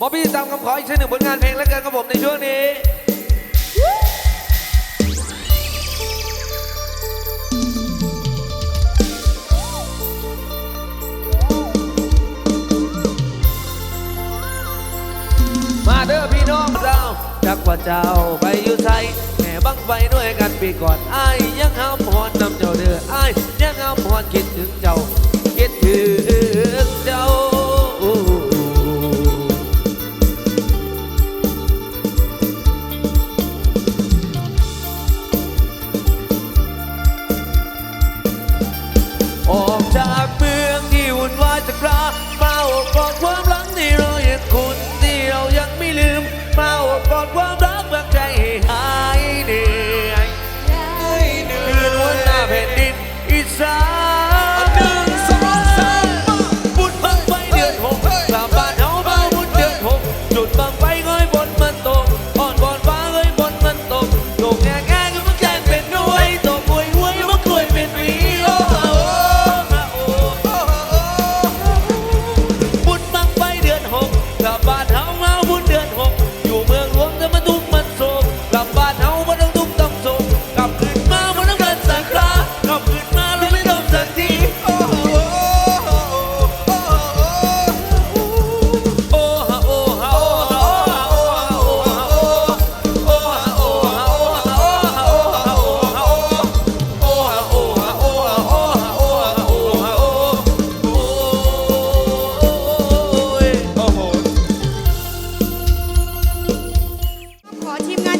บอบบี้ตามคำขออีกเช่นหนึ่งผลงานเพลงและกันกับผมในช่วงนี้มาเด้อพี่น้องเราจากว่าเจ้าไปอยู่ไทยแห่บังไฟด้วยกันปีก่อนอ้ยังห้ามหอนนำเจ้าเด้ออ้ายังห้ามหอนคิดถึงเจ้า อบกอดความหลังที่เราเห็นคุณที่เรายังไม่ลืม มาอบกอดความรักเมื่อใจหาย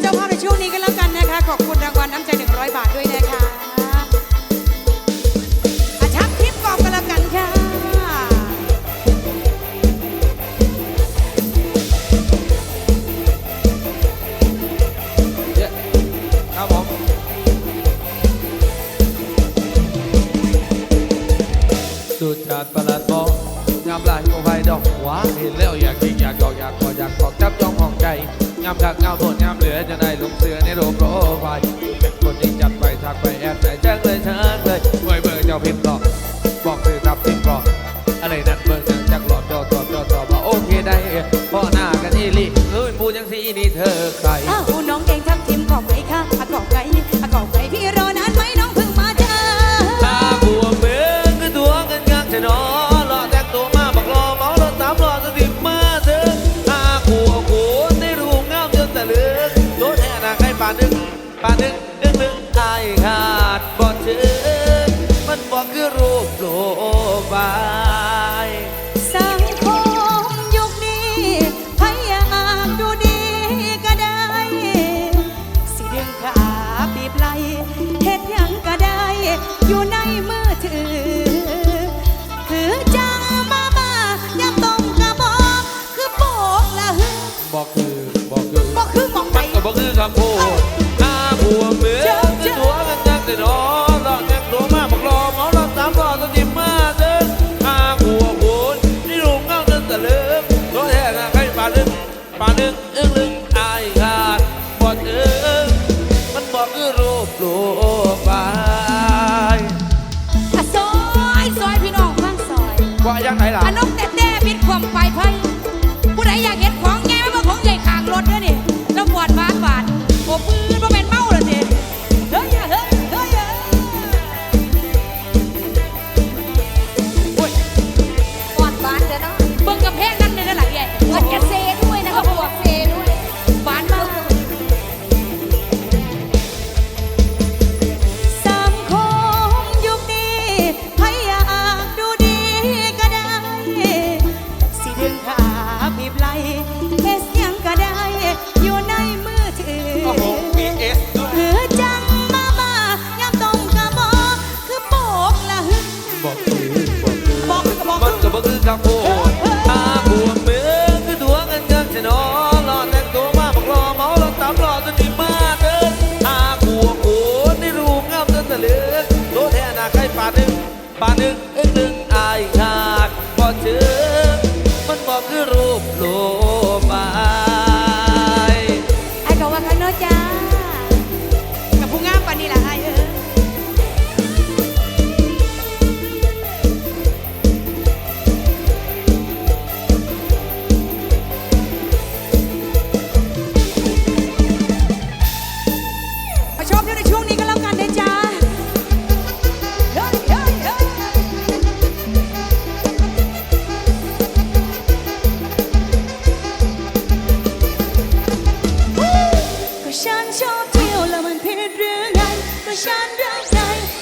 จ้าภาพในช่วงนี้กันแล้วกันนะคะ ขอบคุณรางวัลน้ำใจ 100 บาทด้วยนะคะอาชักทิปกองกันแล้วกันค่ะ เยอะครับผดูจาประหลาดบอกยามลายก็ไปดอกหวาเห็นแล้วอยากกิน งามทักเงาโทษงามเหลือจะได้ลงเสือในรูปโปรไฟเป็นคนที่จัดไปทักไปแอบใส่แจ้งเลยเชิญเลยเบื่อเบอร์เจ้าพิมพ์หลอกบอกคือรับพิมพ์หลอกอะไรนั้นเบอร์เชิงจักหลอดจอดจอดจอต่อมาโอเคได้พ่อหน้ากันอีลี่ ปานึกนึกอายหากบ่เจอ night.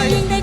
Bye-bye.